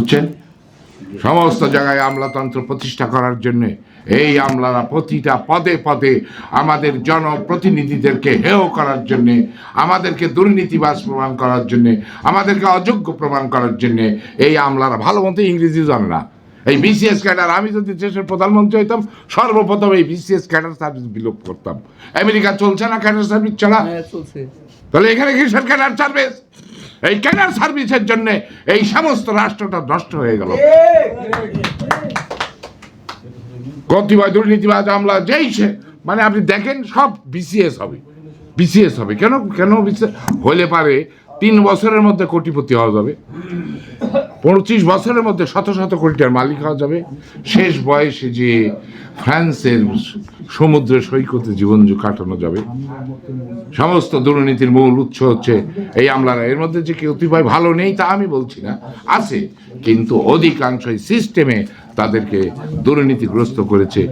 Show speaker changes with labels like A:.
A: বুঝছেন? সমস্ত জায়গায় আমলাতন্ত্র প্রতিষ্ঠা করার জন্য এই আমলারা প্রতিটা পদে পদে আমাদের জনপ্রতিনিধিদেরকে হেয় করার জন্যে আমাদেরকে দুর্নীতিবাস প্রমাণ করার জন্য আমাদেরকে অযোগ্য প্রমাণ করার জন্যে এই আমলারা ভালো মতো ইংরেজি জানে না। এই বিসিএস ক্যাডার আমি যদি দেশের প্রধানমন্ত্রী হইতাম সর্বপ্রথম এই বিসিএস ক্যাডার সার্ভিস বিলোপ করতাম। আমেরিকা চলছে না ক্যাডার সার্ভিস ছাড়া?
B: হ্যাঁ
A: তাহলে এখানে কিসের ক্যাডার সার্ভিস এই ক্যাডার সার্ভিসের জন্য এই সমস্ত রাষ্ট্রটা নষ্ট হয়ে গেল। কতিপয় দুর্নীতিবাজ আমলা যেই সে মানে আপনি দেখেন সব বিসিএস হবে। বিসিএস হবে। কেন কেন হলে পারে তিন বছরের মধ্যে কোটিপতি হওয়া যাবে। পঁচিশ বছরের মধ্যে শত শত কোটি টাকার মালিক হওয়া যাবে। শেষ বয়সে যে ফ্রান্সের সমুদ্র সৈকতে জীবন কাটানো যাবে। সমস্ত দুর্নীতির মূল উৎস হচ্ছে এই আমলারা এর মধ্যে যে কতিপয় ভালো নেই তা আমি বলছি না, আছে। কিন্তু অধিকাংশই সিস্টেমে তাদেরকে দুর্নীতিগ্রস্ত করেছে।